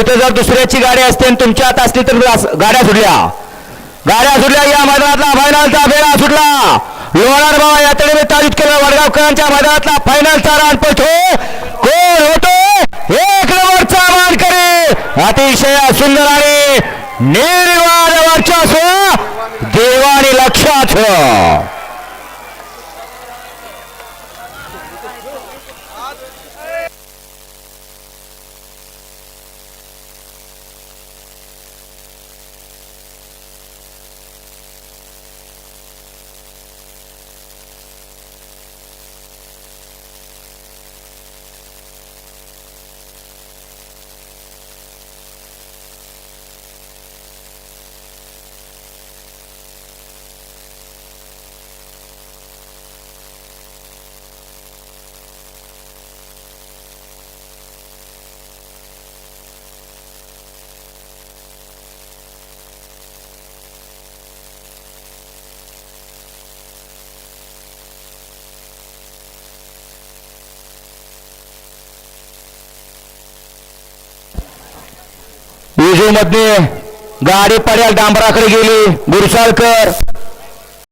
तिथे जर दुसऱ्याची गाडी असते आणि तुमच्या हात असली तर गाड्या सुटल्या. गाड्या सुटल्या या मैदानातला फायनलचा फेरा सुटला. लोणार बाबा यात्रे तारीफ केला केलं वडगावकरांच्या मैदानातला फायनलचा रान पळतो. कोण होतो. एक नंबरचा मानकरी. अतिशय सुंदर आणि निर्वाद वर्चस्व देवाने लक्षात. ठेव. विजू मध्य गाडी पड्या डांबराकडे गेली. गुरसाळकर.